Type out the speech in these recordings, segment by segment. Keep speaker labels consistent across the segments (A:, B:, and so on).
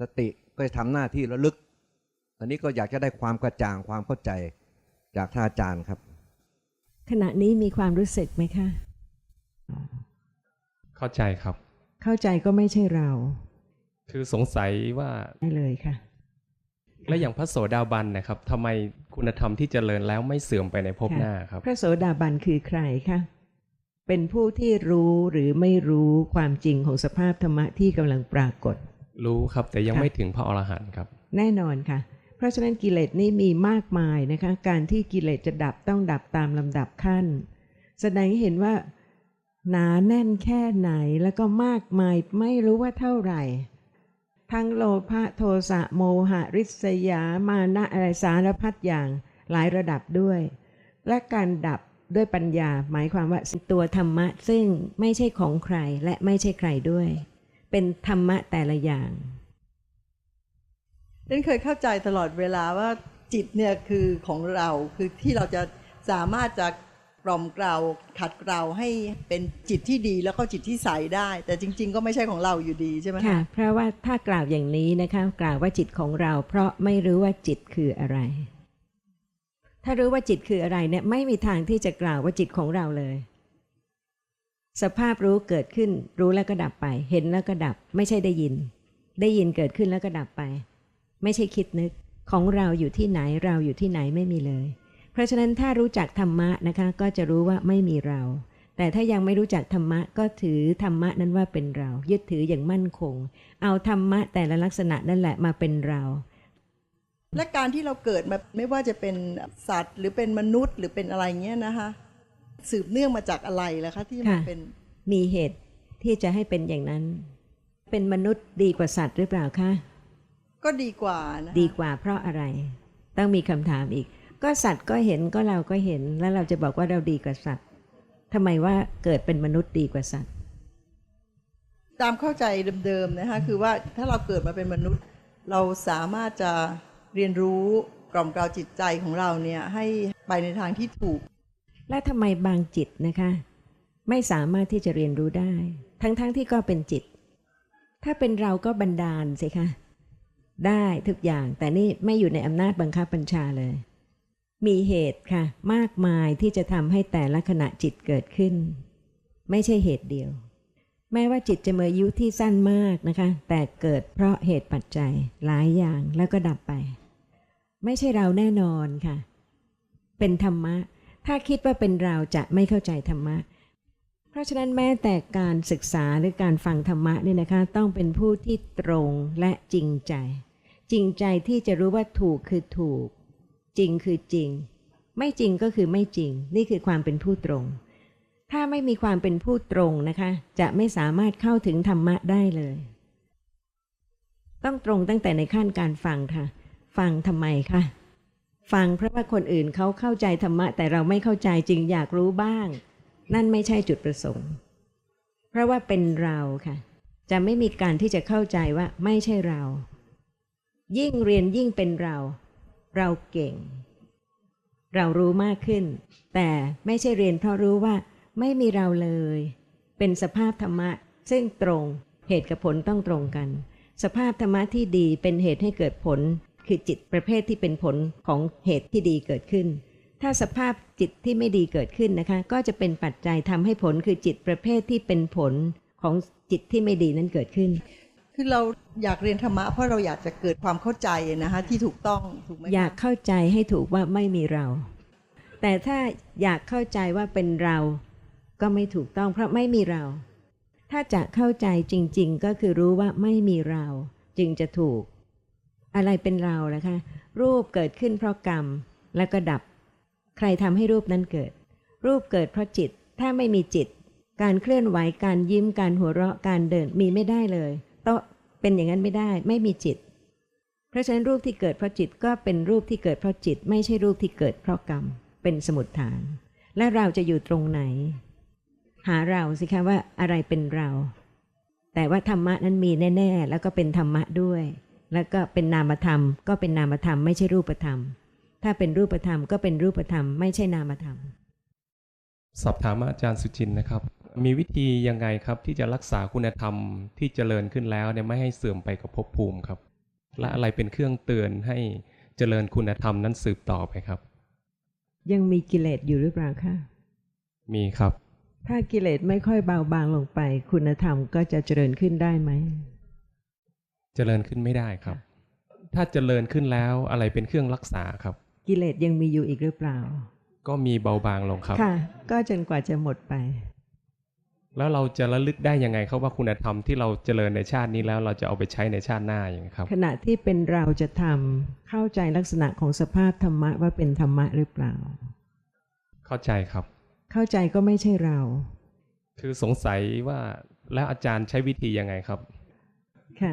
A: สติก็จะทำหน้าที่ระลึกอันนี้ก็อยากจะได้ความกระจ่างความเข้าใจจากท่านอาจารย์ครับ
B: ขณะนี้มีความรู้สึกไหมคะ
C: เข้าใจครับ
B: เข้าใจก็ไม่ใช่เรา
C: คือสงสัยว่า
B: ได้เลยค่ะ
C: และอย่างพระโสดาบันนะครับทำไมคุณธรรมที่เจริญแล้วไม่เสื่อมไปในภพ
B: ค่ะ
C: หน้าครับ
B: พระโสดาบันคือใครคะเป็นผู้ที่รู้หรือไม่รู้ความจริงของสภาพธรรมะที่กำลังปรากฏ
C: รู้ครับแต่ยัง
B: ค่ะ
C: ไม่ถึงพระอรหันต์ครับ
B: แน่นอนค่ะ เพราะฉะนั้นกิเลสนี่มีมากมายนะคะ การที่กิเลสจะดับต้องดับตามลำดับขั้น แสดงให้เห็นว่าหนาแน่นแค่ไหนแล้วก็มากมายไม่รู้ว่าเท่าไหร่ ทั้งโลภะโทสะโมหะริษยามานะอะไรสารพัดอย่างหลายระดับด้วย และการดับด้วยปัญญาหมายความว่าตัวธรรมะซึ่งไม่ใช่ของใครและไม่ใช่ใครด้วย เป็นธรรมะแต่ละอย่าง
D: ฉันเคยเข้าใจตลอดเวลาว่าจิตเนี่ยคือของเราคือที่เราจะสามารถจะกล่อมเกลาขัดเกลาให้เป็นจิตที่ดีแล้วก็จิตที่ใสได้ แต่จริง ๆ ก็ไม่ใช่ของเราอยู่ดีใช่ไหม
B: ค่ะเพราะว่าถ้ากล่าวอย่างนี้นะคะกล่าวว่าจิตของเรา เพราะไม่รู้ว่าจิตคืออะไร ถ้ารู้ว่าจิตคืออะไรเนี่ยไม่มีทางที่จะกล่าวว่าจิตของเราเลย สภาพรู้เกิดขึ้น รู้แล้วก็ดับไป เห็นแล้วก็ดับ ไม่ใช่ได้ยิน ได้ยินเกิดขึ้นแล้วก็ดับไป ไม่ใช่คิดนึกของเราอยู่ที่ไหนเราอยู่ที่ไหนไม่มีเลย เพราะฉะนั้นถ้ารู้จักธรรมะนะคะก็จะรู้ว่าไม่มีเรา แต่ถ้ายังไม่รู้จักธรรมะก็ถือธรรมะนั้นว่าเป็นเรา ยึดถืออย่างมั่นคง เอาธรรมะแต่ละลักษณะนั่นแหละมาเป็นเรา
D: และการที่เราเกิดมาไม่ว่าจะเป็นสัตว์ หรือเป็นมนุษย์หรือเป็นอะไรเงี้ยนะคะ สืบเนื่องมาจากอะไรล่ะคะ ที่มัน
B: ค่ะ
D: เป็น
B: มีเหตุที่จะให้เป็นอย่างนั้น เป็นมนุษย์ดีกว่าสัตว์หรือเปล่าคะ
D: ก็ดีกว่านะคะ
B: ดีกว่าเพราะอะไร ต้องมีคำถามอีก ก็สัตว์ก็เห็นก็เราก็เห็นแล้วเราจะบอกว่าเราดีกว่าสัตว์ทำไมว่าเกิดเป็นมนุษย์ดีกว่าสัตว์
D: ตามเข้าใจเดิมๆนะคะคือว่าถ้าเราเกิดมาเป็นมนุษย์ เราสามารถจะเรียนรู้กล่อมเกลาจิตใจของเราเนี่ยให้ไปในทางที่ถูก
B: และทำไมบางจิตนะคะ ไม่สามารถที่จะเรียนรู้ได้ ทั้งๆทที่ก็เป็นจิต ถ้าเป็นเราก็บันดาลสิคะได้ทุกอย่างแต่นี่ไม่อยู่ในอำนาจบังคับบัญชาเลย มีเหตุค่ะ มากมายที่จะทำให้แต่ละขณะจิตเกิดขึ้น ไม่ใช่เหตุเดียว แม้ว่าจิตจะมีอายุที่สั้นมากนะคะ แต่เกิดเพราะเหตุปัจจัยหลายอย่างแล้วก็ดับไป ไม่ใช่เราแน่นอนค่ะ เป็นธรรมะ ถ้าคิดว่าเป็นเราจะไม่เข้าใจธรรมะ เพราะฉะนั้นแม้แต่การศึกษาหรือการฟังธรรมะเนี่ยนะคะ ต้องเป็นผู้ที่ตรงและจริงใจ จริงใจที่จะรู้ว่าถูกคือถูก จริงคือจริง ไม่จริงก็คือไม่จริง นี่คือความเป็นผู้ตรง ถ้าไม่มีความเป็นผู้ตรงนะคะ จะไม่สามารถเข้าถึงธรรมะได้เลย ต้องตรงตั้งแต่ในขั้นการฟังค่ะ ฟังทำไมคะ ฟังเพราะว่าคนอื่นเขาเข้าใจธรรมะ แต่เราไม่เข้าใจจึงอยากรู้บ้าง นั่นไม่ใช่จุดประสงค์ เพราะว่าเป็นเราค่ะ จะไม่มีการที่จะเข้าใจว่าไม่ใช่เรา ยิ่งเรียนยิ่งเป็นเรา เราเก่ง เรารู้มากขึ้น แต่ไม่ใช่เรียนเพราะรู้ว่า ไม่มีเราเลย เป็นสภาพธรรมะ ซึ่งตรงเหตุกับผลต้องตรงกัน สภาพธรรมะที่ดีเป็นเหตุให้เกิดผล คือจิตประเภทที่เป็นผลของเหตุที่ดีเกิดขึ้น ถ้าสภาพจิตที่ไม่ดีเกิดขึ้นนะคะ ก็จะเป็นปัจจัยทำให้ผลคือจิตประเภทที่เป็นผลของจิตที่ไม่ดีนั้นเกิดขึ้น
D: คือเราอยากเรียนธรรมะเพราะเราอยากจะเกิดความเข้าใจนะคะที่ถูกต้องถูกไหมคะ
B: อยากเข้าใจให้ถูกว่าไม่มีเรา แต่ถ้าอยากเข้าใจว่าเป็นเราก็ไม่ถูกต้องเพราะไม่มีเรา ถ้าจะเข้าใจจริง ๆ ก็คือรู้ว่าไม่มีเรา จึงจะถูก อะไรเป็นเราล่ะคะ รูปเกิดขึ้นเพราะกรรมแล้วก็ดับ ใครทำให้รูปนั้นเกิด รูปเกิดเพราะจิต ถ้าไม่มีจิต การเคลื่อนไหวการยิ้มการหัวเราะการเดินมีไม่ได้เลยต้องเป็นอย่างนั้นไม่ได้ ไม่มีจิต เพราะฉะนั้นรูปที่เกิดเพราะจิตก็เป็นรูปที่เกิดเพราะจิต ไม่ใช่รูปที่เกิดเพราะกรรม เป็นสมุดฐาน และเราจะอยู่ตรงไหน หาเราสิคะว่าอะไรเป็นเรา แต่ว่าธรรมะนั้นมีแน่ ๆ แล้วก็เป็นธรรมะด้วย แล้วก็เป็นนามธรรม ก็เป็นนามธรรมไม่ใช่รูปธรรม ถ้าเป็นรูปธรรมก็เป็นรูปธรรมไม่ใช่นามธรรม
C: สอบถามอาจารย์สุจินต์นะครับ มีวิธียังไงครับที่จะรักษาคุณธรรมที่เจริญขึ้นแล้วเนี่ยไม่ให้เสื่อมไปกับภพภูมิครับ และอะไรเป็นเครื่องเตือนให้เจริญคุณธรรมนั้นสืบต่อไปครับ
B: ยังมีกิเลสอยู่หรือเปล่าคะ
C: มีครับ
B: ถ้ากิเลสไม่ค่อยเบาบางลงไป คุณธรรมก็จะเจริญขึ้นได้ไหม
C: เจริญขึ้นไม่ได้ครับ ถ้าเจริญขึ้นแล้วอะไรเป็นเครื่องรักษาครับ
B: กิเลสยังมีอยู่อีกหรือเปล่า
C: ก็มีเบาบางลงครับ
B: ค่ะ ก็จนกว่าจะหมดไป
C: แล้วเราจะระลึกได้ยังไงครับว่าคุณธรรมที่เราเจริญในชาตินี้แล้วเราจะเอาไปใช้ในชาติหน้าอย่างนี้ครับ
B: ขณะที่เป็นเราจะทำเข้าใจลักษณะของสภาพธรรมะว่าเป็นธรรมะหรือเปล่า
C: เข้าใจครับ
B: เข้าใจก็ไม่ใช่เรา
C: คือสงสัยว่าแล้วอาจารย์ใช้วิธียังไงครับ
B: ค่ะ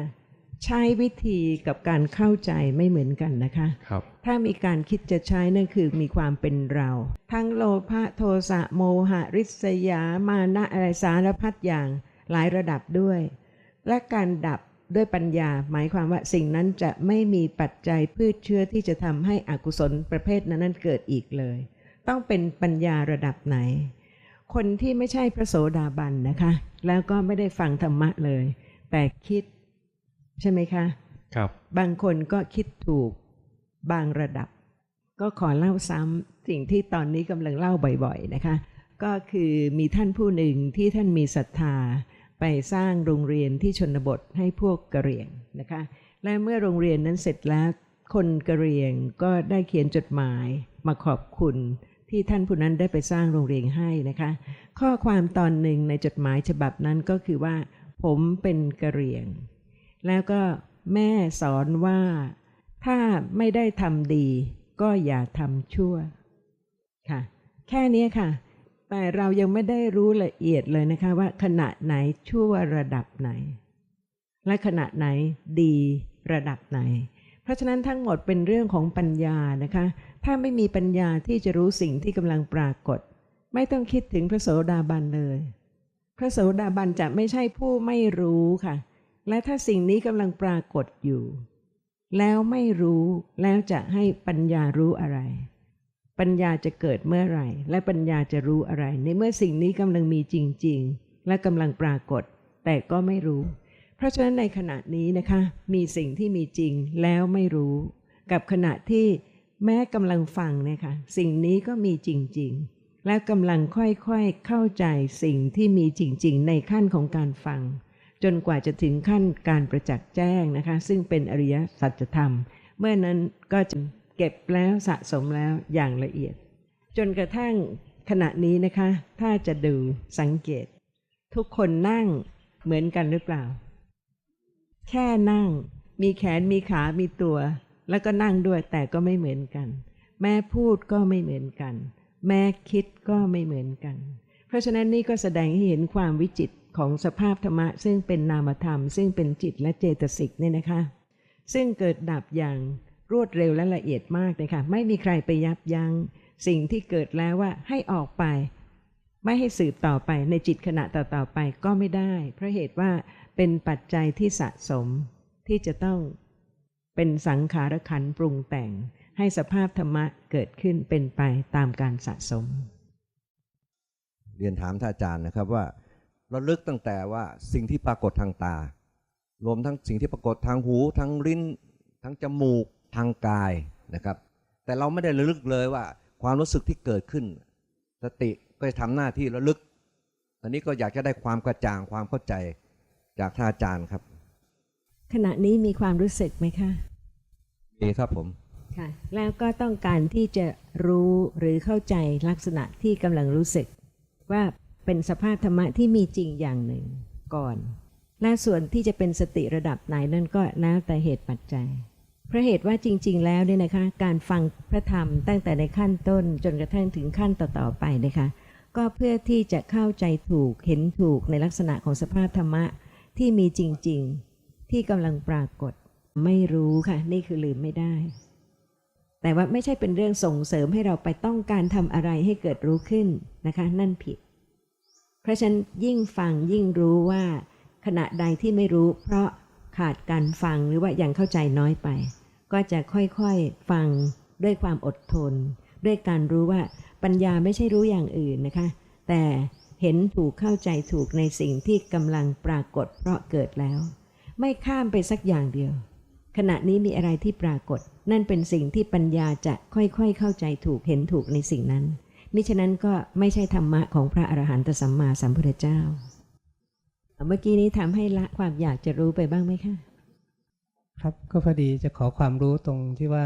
B: ใช้วิธีกับการเข้าใจไม่เหมือนกันนะคะ
C: ครับ
B: ถ้ามีการคิดจะใช้นั่นคือมีความเป็นเรา ทั้งโลภะโทสะโมหะริษยามานะอะไรสารพัดอย่างหลายระดับด้วย และการดับด้วยปัญญา หมายความว่าสิ่งนั้นจะไม่มีปัจจัยพืชเชื้อที่จะทำให้อกุศลประเภทนั้นๆเกิดอีกเลย ต้องเป็นปัญญาระดับไหน คนที่ไม่ใช่พระโสดาบันนะคะ แล้วก็ไม่ได้ฟังธรรมะเลย แต่คิด ใช่ไหมคะ
C: ครับ
B: บางคนก็คิดถูกบางระดับ ก็ขอเล่าซ้ำสิ่งที่ตอนนี้กำลังเล่าบ่อยๆนะคะ ก็คือมีท่านผู้หนึ่งที่ท่านมีศรัทธาไปสร้างโรงเรียนที่ชนบทให้พวกกะเหรี่ยงนะคะ และเมื่อโรงเรียนนั้นเสร็จแล้ว คนกะเหรี่ยงก็ได้เขียนจดหมายมาขอบคุณที่ท่านผู้นั้นได้ไปสร้างโรงเรียนให้นะคะ ข้อความตอนหนึ่งในจดหมายฉบับนั้นก็คือว่า ผมเป็นกะเหรี่ยง แล้วก็แม่สอนว่า ถ้าไม่ได้ทำดี ก็อย่าทำชั่ว ค่ะ แค่นี้ค่ะ แต่เรายังไม่ได้รู้ละเอียดเลยนะคะ ว่าขณะไหนชั่วระดับไหน และขณะไหนดีระดับไหน เพราะฉะนั้นทั้งหมดเป็นเรื่องของปัญญานะคะ ถ้าไม่มีปัญญาที่จะรู้สิ่งที่กำลังปรากฏ ไม่ต้องคิดถึงพระโสดาบันเลย พระโสดาบันจะไม่ใช่ผู้ไม่รู้ค่ะ และถ้าสิ่งนี้กำลังปรากฏอยู่ แล้วไม่รู้แล้วจะให้ปัญญารู้อะไร ปัญญาจะเกิดเมื่อไหร่ และปัญญาจะรู้อะไร ในเมื่อสิ่งนี้กำลังมีจริง ๆ และกำลังปรากฏ แต่ก็ไม่รู้ เพราะฉะนั้นในขณะนี้นะคะ มีสิ่งที่มีจริงแล้วไม่รู้ กับขณะที่แม้กำลังฟังเนี่ยค่ะสิ่งนี้ก็มีจริง ๆ และกำลังค่อยๆเข้าใจสิ่งที่มีจริง ๆ ในขั้นของการฟัง จนกว่าจะถึงขั้นการประจักษ์แจ้งนะคะ ซึ่งเป็นอริยสัจธรรม เมื่อนั้นก็จะเก็บแล้วสะสมแล้วอย่างละเอียด จนกระทั่งขณะนี้นะคะ ถ้าจะดูสังเกต ทุกคนนั่งเหมือนกันหรือเปล่า แค่นั่ง มีแขนมีขามีตัว แล้วก็นั่งด้วยแต่ก็ไม่เหมือนกัน แม่พูดก็ไม่เหมือนกัน แม่คิดก็ไม่เหมือนกัน เพราะฉะนั้นนี่ก็แสดงให้เห็นความวิจิตร ของสภาพธรรมะ ซึ่งเป็นนามธรรม ซึ่งเป็นจิตและเจตสิกเนี่ยนะคะ ซึ่งเกิดดับอย่างรวดเร็วและละเอียดมากเลยค่ะ ไม่มีใครไปยับยั้งสิ่งที่เกิดแล้วว่าให้ออกไป ไม่ให้สืบต่อไปในจิตขณะต่อๆไปก็ไม่ได้ เพราะเหตุว่าเป็นปัจจัยที่สะสมที่จะต้องเป็นสังขารขันปรุงแต่งให้สภาพธรรมะเกิดขึ้นเป็นไปตามการสะสม
A: เรียนถามท่านอาจารย์นะครับว่า ราลึกตั้งแต่ว่าสิ่งที่ปรากฏทางตา รวมทั้งสิ่งที่ปรากฏทางหูทั้งลิ้น ทั้งจมูกทางกายนะครับ แต่เราไม่ได้ระลึกเลยว่า ความรู้สึกที่เกิดขึ้น สติก็จะทำหน้าที่ระลึก อันนี้ก็อยากจะได้ความกระจ่างความเข้าใจจากท่านอาจารย์ครับ
B: ขณะนี้มีความรู้สึกไหมคะ
A: ดีครับผม
B: ค่ะแล้วก็ต้องการที่จะรู้หรือเข้าใจลักษณะที่กำลังรู้สึก ว่า เป็นสภาพธรรมะที่มีจริงอย่างหนึ่งก่อน และส่วนที่จะเป็นสติระดับไหนนั่นก็แล้วแต่เหตุปัจจัยเพราะเหตุว่าจริง ๆ แล้วเนี่ยนะคะ การฟังพระธรรมตั้งแต่ในขั้นต้นจนกระทั่งถึงขั้นต่อๆไปนะคะ ก็เพื่อที่จะเข้าใจถูกเห็นถูกในลักษณะของสภาพธรรมะที่มีจริง ๆ ที่กำลังปรากฏ ไม่รู้ค่ะ นี่คือลืมไม่ได้ แต่ว่าไม่ใช่เป็นเรื่องส่งเสริมให้เราไปต้องการทำอะไรให้เกิดรู้ขึ้นนะคะ นั่นผิด เพราะฉะนั้นยิ่งฟังยิ่งรู้ว่า ขณะใดที่ไม่รู้ เพราะขาดการฟังหรือว่ายังเข้าใจน้อยไป ก็จะค่อยๆฟังด้วยความอดทน ด้วยการรู้ว่าปัญญาไม่ใช่รู้อย่างอื่นนะคะ แต่เห็นถูกเข้าใจถูกในสิ่งที่กำลังปรากฏเพราะเกิดแล้ว ไม่ข้ามไปสักอย่างเดียว ขณะนี้มีอะไรที่ปรากฏ นั่นเป็นสิ่งที่ปัญญาจะค่อยๆเข้าใจถูกเห็นถูกในสิ่งนั้น มิฉะนั้นก็ไม่ใช่ธรรมะของพระอรหันตสัมมาสัมพุทธเจ้า เมื่อกี้นี้ทำให้ละความอยากจะรู้ไปบ้างไหมคะ
E: ครับก็พอดีจะขอความรู้ตรงที่ว่า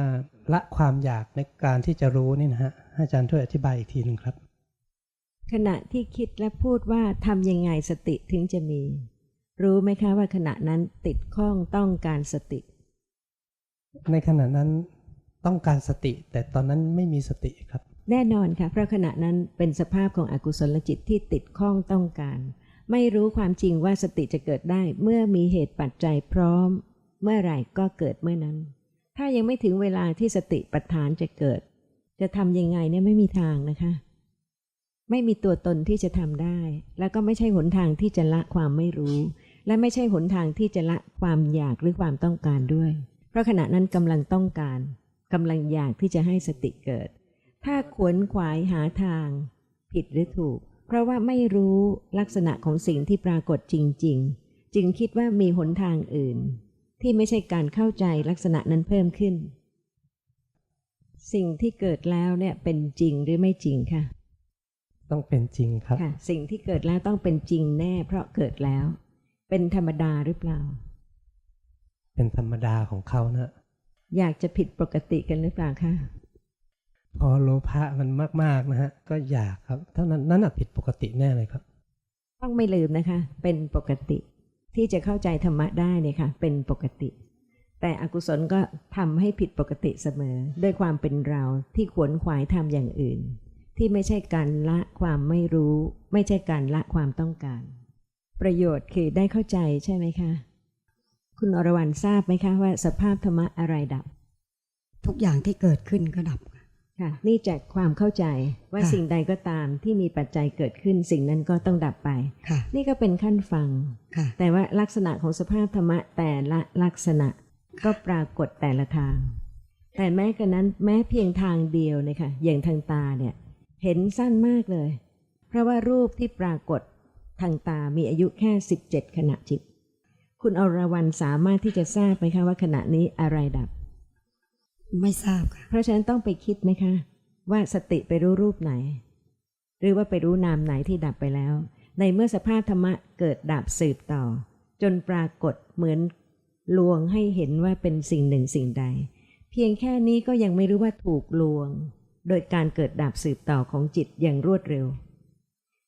E: ละความอยากในการที่จะรู้นี่นะฮะให้อาจารย์ช่วยอธิบายอีกทีหนึ่งครับ
B: ขณะที่คิดและพูดว่าทำยังไงสติถึงจะมี รู้ไหมคะว่าขณะนั้นติดข้องต้องการสติ
E: ในขณะนั้นต้องการสติ แต่ตอนนั้นไม่มีสติครับ
B: แน่นอนค่ะเพราะขณะนั้นเป็นสภาพของอกุศลจิตที่ติดข้องต้องการ ไม่รู้ความจริงว่าสติจะเกิดได้เมื่อมีเหตุปัจจัยพร้อม เมื่อไหร่ก็เกิดเมื่อนั้น ถ้ายังไม่ถึงเวลาที่สติปัฏฐานจะเกิด จะทำยังไงเนี่ยไม่มีทางนะคะ ไม่มีตัวตนที่จะทำได้ แล้วก็ไม่ใช่หนทางที่จะละความไม่รู้ และไม่ใช่หนทางที่จะละความอยากหรือความต้องการด้วย เพราะขณะนั้นกำลังต้องการกำลังอยากที่จะให้สติเกิด ถ้าขวนขวายหาทาง ผิดหรือถูก เพราะว่าไม่รู้ลักษณะของสิ่งที่ปรากฏจริง ๆ จึงคิดว่ามีหนทางอื่น ที่ไม่ใช่การเข้าใจลักษณะนั้นเพิ่มขึ้น สิ่งที่เกิดแล้วเนี่ยเป็นจริงหรือไม่จริงค่ะ
E: ต้องเป็นจริงครับ
B: ค่ะ สิ่งที่เกิดแล้วต้องเป็นจริงแน่ เพราะเกิดแล้ว เป็นธรรมดาหรือเปล่า
E: เป็นธรรมดาของเขานะ
B: อยากจะผิดปกติกันหรือเปล่าคะ
E: พอโลภะมันมากๆนะฮะก็อยากครับเท่านั้นนั่นนะผิดปกติแน่เลยครับ
B: ต้องไม่ลืมนะคะ เป็นปกติที่จะเข้าใจธรรมะได้เนี่ยค่ะ เป็นปกติ แต่อกุศลก็ทำให้ผิดปกติเสมอ ด้วยความเป็นเราที่ขวนขวายทำอย่างอื่น ที่ไม่ใช่การละความไม่รู้ ไม่ใช่การละความต้องการ ประโยชน์คือได้เข้าใจใช่ไหมคะ คุณอรวรรณทราบไหมคะว่าสภาพธรรมะอะไรดับ
F: ทุกอย่างที่เกิดขึ้นก็ดับค่ะ
B: ค่ะนี่จากความเข้าใจว่า
F: ค่ะ
B: สิ่งใดก็ตามที่มีปัจจัยเกิดขึ้นสิ่งนั้นก็ต้องดับไป
F: ค่ะ
B: นี่ก็เป็นขั้นฟัง
F: ค่ะ
B: แต่ว่าลักษณะของสภาพธรรมะแต่ละลักษณะก็ปรากฏแต่ละทาง แต่แม้กระนั้นแม้เพียงทางเดียวเนี่ยค่ะอย่างทางตาเนี่ยเห็นสั้นมากเลย เพราะว่ารูปที่ปรากฏทางตามีอายุแค่ 17 ขณะจิต คุณอรวรรณสามารถที่จะทราบไหมคะว่าขณะนี้อะไรดับ
F: ไม่ทราบค่ะ
B: เพราะฉะนั้นต้องไปคิดไหมคะ ว่าสติไปรู้รูปไหน หรือว่าไปรู้นามไหนที่ดับไปแล้ว ในเมื่อสภาพธรรมะเกิดดับสืบต่อ จนปรากฏเหมือนลวงให้เห็นว่าเป็นสิ่งหนึ่งสิ่งใด เพียงแค่นี้ก็ยังไม่รู้ว่าถูกลวง โดยการเกิดดับสืบต่อของจิตอย่างรวดเร็ว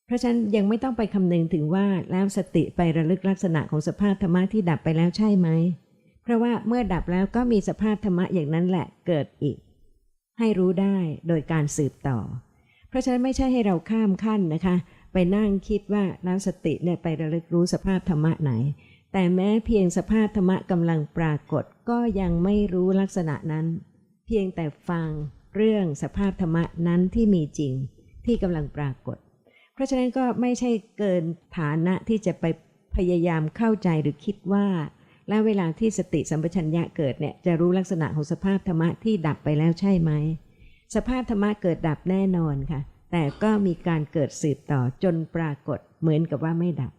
B: เพราะฉะนั้นยังไม่ต้องไปคำนึงถึงว่าแล้วสติไประลึกลักษณะของสภาพธรรมะที่ดับไปแล้วใช่ไหม ราะว่าเมื่อดับแล้วก็มีสภาพธรรมะอย่างนั้นแหละเกิดอีก ให้รู้ได้โดยการสืบต่อ เพราะฉะนั้นไม่ใช่ให้เราข้ามขั้นนะคะ ไปนั่งคิดว่าแล้วสติเนี่ยไประลึกรู้สภาพธรรมะไหน แต่แม้เพียงสภาพธรรมะกำลังปรากฏก็ยังไม่รู้ลักษณะนั้น เพียงแต่ฟังเรื่องสภาพธรรมะนั้นที่มีจริงที่กำลังปรากฏ เพราะฉะนั้นก็ไม่ใช่เกินฐานะที่จะไปพยายามเข้าใจหรือคิดว่า และเวลาที่สติสัมปชัญญะเกิดเนี่ยจะรู้ลักษณะของสภาพธรรมะที่ดับไปแล้วใช่ไหม สภาพธรรมะเกิดดับแน่นอนค่ะ แต่ก็มีการเกิดสืบต่อจนปรากฏเหมือนกับว่าไม่ดับ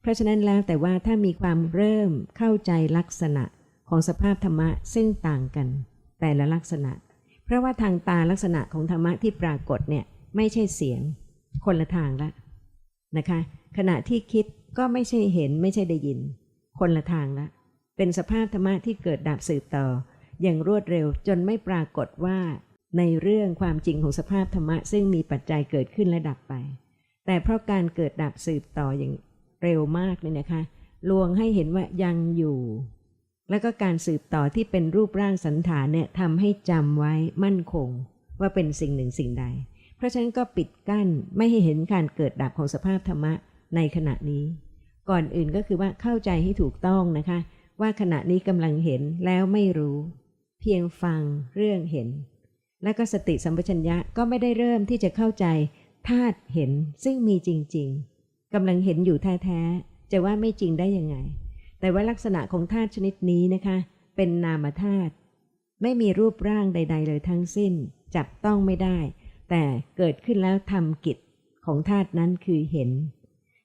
B: เพราะฉะนั้นแล้วแต่ว่าถ้ามีความเริ่มเข้าใจลักษณะของสภาพธรรมะซึ่งต่างกัน แต่ละลักษณะ เพราะว่าทางตาลักษณะของธรรมะที่ปรากฏเนี่ยไม่ใช่เสียง คนละทางละนะคะ ขณะที่คิดก็ไม่ใช่เห็นไม่ใช่ได้ยิน คนละทางละ เป็นสภาพธรรมะที่เกิดดับสืบต่อ อย่างรวดเร็วจนไม่ปรากฏว่า ในเรื่องความจริงของสภาพธรรมะซึ่งมีปัจจัยเกิดขึ้นและดับไป แต่เพราะการเกิดดับสืบต่ออย่างเร็วมากเนี่ยนะคะลวงให้เห็นว่ายังอยู่ แล้วก็การสืบต่อที่เป็นรูปร่างสันฐานเนี่ยทำให้จำไว้มั่นคง ว่าเป็นสิ่งหนึ่งสิ่งใด เพราะฉะนั้นก็ปิดกั้นไม่ให้เห็นการเกิดดับของสภาพธรรมะในขณะนี้ ก่อนอื่นก็คือว่าเข้าใจให้ถูกต้องนะคะ ว่าขณะนี้กำลังเห็นแล้วไม่รู้ เพียงฟังเรื่องเห็น และก็สติสัมปชัญญะก็ไม่ได้เริ่มที่จะเข้าใจธาตุเห็นซึ่งมีจริง ๆกำลังเห็นอยู่แท้ๆจะว่าไม่จริงได้ยังไง แต่ว่าลักษณะของธาตุชนิดนี้นะคะ เป็นนามธาตุไม่มีรูปร่างใด ๆ เลยทั้งสิ้น จับต้องไม่ได้ แต่เกิดขึ้นแล้วทำกิจของธาตุนั้นคือเห็น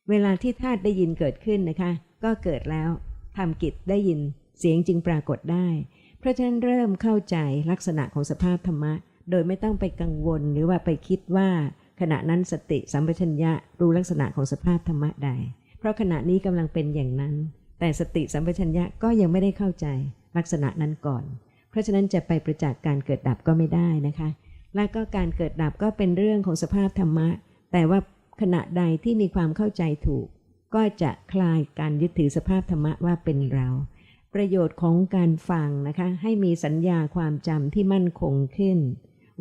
B: เวลาที่ธาตุได้ยินเกิดขึ้นนะคะ ก็เกิดแล้ว ทำกิจได้ยินเสียงจึงปรากฏได้ เพราะฉะนั้นเริ่มเข้าใจลักษณะของสภาพธรรมะ โดยไม่ต้องไปกังวลหรือว่าไปคิดว่า ขณะนั้นสติสัมปชัญญะรู้ลักษณะของสภาพธรรมะใด เพราะขณะนี้กำลังเป็นอย่างนั้น แต่สติสัมปชัญญะก็ยังไม่ได้เข้าใจลักษณะนั้นก่อน เพราะฉะนั้นจะไปประจักษ์การเกิดดับก็ไม่ได้นะคะ และก็การเกิดดับก็เป็นเรื่องของสภาพธรรมะ แต่ว่าขณะใดที่มีความเข้าใจถูก ก็จะคลายการยึดถือสภาพธรรมะว่าเป็นเรา ประโยชน์ของการฟังนะคะ ให้มีสัญญาความจำที่มั่นคงขึ้น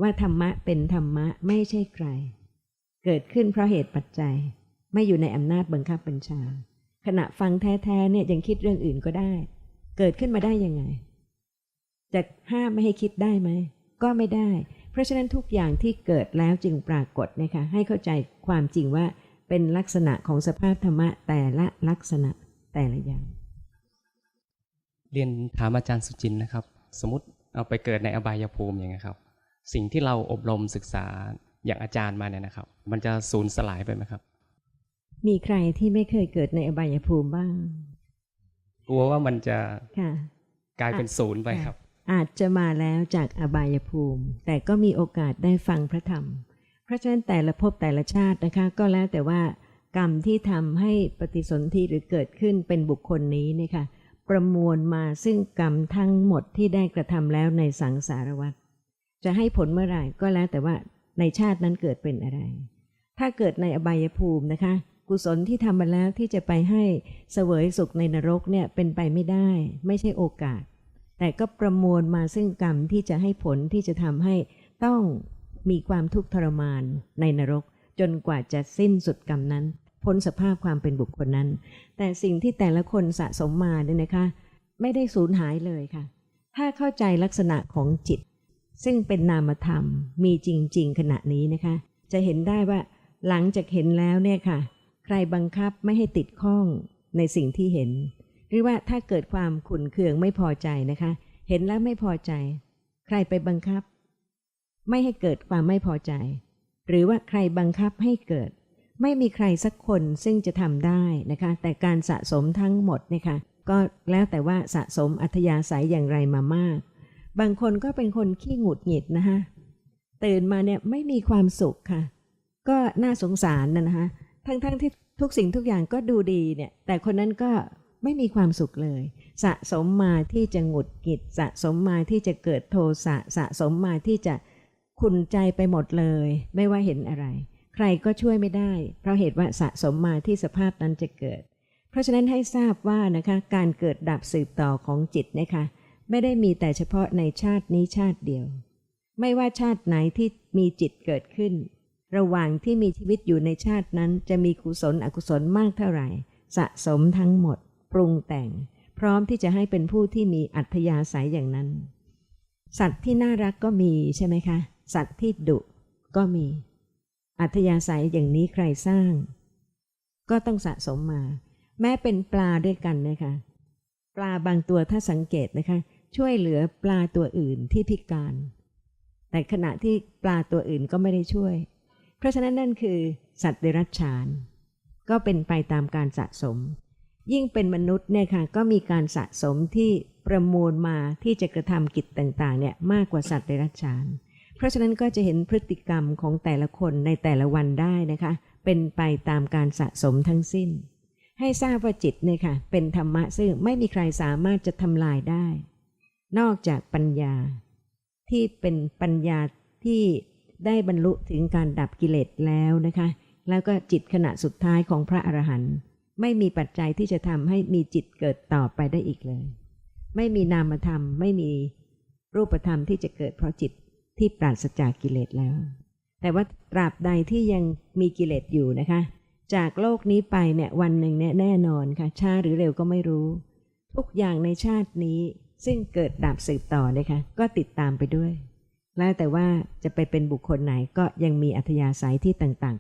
B: ว่าธรรมะเป็นธรรมะไม่ใช่ใคร เกิดขึ้นเพราะเหตุปัจจัย ไม่อยู่ในอำนาจบังคับบัญชา ขณะฟังแท้ๆเนี่ยยังคิดเรื่องอื่นก็ได้ เกิดขึ้นมาได้ยังไง จะห้ามไม่ให้คิดได้ไหมก็ไม่ได้ เพราะฉะนั้นทุกอย่างที่เกิดแล้วจึงปรากฏนะคะให้เข้าใจความจริงว่า เป็นลักษณะของสภาพธรรมะแต่ละลักษณะแต่ละอย่าง
C: เรียนถามอาจารย์สุจินต์นะครับ สมมติเอาไปเกิดในอบายภูมิอย่างเงี้ยครับ สิ่งที่เราอบรมศึกษาอย่างอาจารย์มาเนี่ยนะครับ มันจะสูญสลายไปไหมครับ
B: มีใครที่ไม่เคยเกิดในอบายภูมิบ้าง
C: กลัวว่ามันจะ
B: ค่ะ
C: กลายเป็นศูนย์ไปครับ
B: อาจจะมาแล้วจากอบายภูมิ แต่ก็มีโอกาสได้ฟังพระธรรมเพ ราะฉะนั้นแต่ละภพแต่ละชาตินะคะก็แล้วแต่ว่ากรรมที่ทำให้ปฏิสนธิหรือเกิดขึ้นเป็นบุคคลนี้เนี่ยค่ะประมวลมาซึ่งกรรมทั้งหมดที่ได้กระทำแล้วในสังสารวัฏจะให้ผลเมื่อไหร่ก็แล้วแต่ว่าในชาตินั้นเกิดเป็นอะไร ถ้าเกิดในอบายภูมินะคะ กุศลที่ทำมาแล้วที่จะไปให้เสวยสุขในนรกเนี่ยเป็นไปไม่ได้ ไม่ใช่โอกาส แต่ก็ประมวลมาซึ่งกรรมที่จะให้ผลที่จะทำให้ต้อง มีความทุกข์ทรมานในนรก จนกว่าจะสิ้นสุดกรรมนั้น พ้นสภาพความเป็นบุคคลนั้น แต่สิ่งที่แต่ละคนสะสมมาเนี่ยนะคะ ไม่ได้สูญหายเลยค่ะ ถ้าเข้าใจลักษณะของจิต ซึ่งเป็นนามธรรมมีจริง ๆ ขณะนี้นะคะ จะเห็นได้ว่าหลังจากเห็นแล้วเนี่ยค่ะ ใครบังคับไม่ให้ติดข้องในสิ่งที่เห็น หรือว่าถ้าเกิดความขุนเคืองไม่พอใจนะคะ เห็นแล้วไม่พอใจ ใครไปบังคับ ไม่ให้เกิดความไม่พอใจ หรือว่าใครบังคับให้เกิด ไม่มีใครสักคนซึ่งจะทำได้นะคะ แต่การสะสมทั้งหมดเนี่ยค่ะก็แล้วแต่ว่าสะสมอัธยาศัยอย่างไรมามาก บางคนก็เป็นคนขี้หงุดหงิดนะคะตื่นมาเนี่ยไม่มีความสุขค่ะ ก็น่าสงสารนะนะคะ ทั้งๆทที่ทุกสิ่งทุกอย่างก็ดูดีเนี่ย แต่คนนั้นก็ไม่มีความสุขเลย สะสมมาที่จะหงุดหงิด สะสมมาที่จะเกิดโทสะ สะสมมาที่จะ ขุนใจไปหมดเลย ไม่ว่าเห็นอะไร ใครก็ช่วยไม่ได้ เพราะเหตุว่าสะสมมาที่สภาพนั้นจะเกิด เพราะฉะนั้นให้ทราบว่านะคะ การเกิดดับสืบต่อของจิตนะคะไม่ได้มีแต่เฉพาะในชาตินี้ชาติเดียว ไม่ว่าชาติไหนที่มีจิตเกิดขึ้น ระหว่างที่มีชีวิตอยู่ในชาตินั้นจะมีกุศลอกุศลมากเท่าไหร่ สะสมทั้งหมด ปรุงแต่ง พร้อมที่จะให้เป็นผู้ที่มีอัธยาศัยอย่างนั้น สัตว์ที่น่ารักก็มีใช่ไหมคะ สัตว์ที่ดุก็มี อัธยาศัยอย่างนี้ใครสร้าง ก็ต้องสะสมมา แม้เป็นปลาด้วยกันนะคะปลาบางตัวถ้าสังเกตนะคะ ช่วยเหลือปลาตัวอื่นที่พิการ แต่ขณะที่ปลาตัวอื่นก็ไม่ได้ช่วย เพราะฉะนั้นนั่นคือ สัตว์เดรัจฉาน ก็เป็นไปตามการสะสม ยิ่งเป็นมนุษย์เนี่ยค่ะก็มีการสะสมที่ประมวลมาที่จะกระทำกิจต่างๆเนี่ยมากกว่าสัตว์เดรัจฉานเพราะฉะนั้นก็จะเห็นพฤติกรรมของแต่ละคนในแต่ละวันได้นะคะ เป็นไปตามการสะสมทั้งสิ้น ให้ทราบว่าจิตเนี่ยค่ะ เป็นธรรมะซึ่งไม่มีใครสามารถจะทำลายได้ นอกจากปัญญา ที่เป็นปัญญาที่ได้บรรลุถึงการดับกิเลสแล้วนะคะ แล้วก็จิตขณะสุดท้ายของพระอรหันต์ไม่มีปัจจัยที่จะทำให้มีจิตเกิดต่อไปได้อีกเลย ไม่มีนามธรรม ไม่มีรูปธรรมที่จะเกิดเพราะจิต ที่ปราศจากกิเลสแล้ว แต่ว่าตราบใดที่ยังมีกิเลสอยู่นะคะ จากโลกนี้ไปเนี่ยวันหนึ่งเนี่ยแน่นอนค่ะช้าหรือเร็วก็ไม่รู้ ทุกอย่างในชาตินี้ซึ่งเกิดดับสืบต่อนะคะก็ติดตามไปด้วย แล้วแต่ว่าจะไปเป็นบุคคลไหนก็ยังมีอัธยาศัยที่ต่าง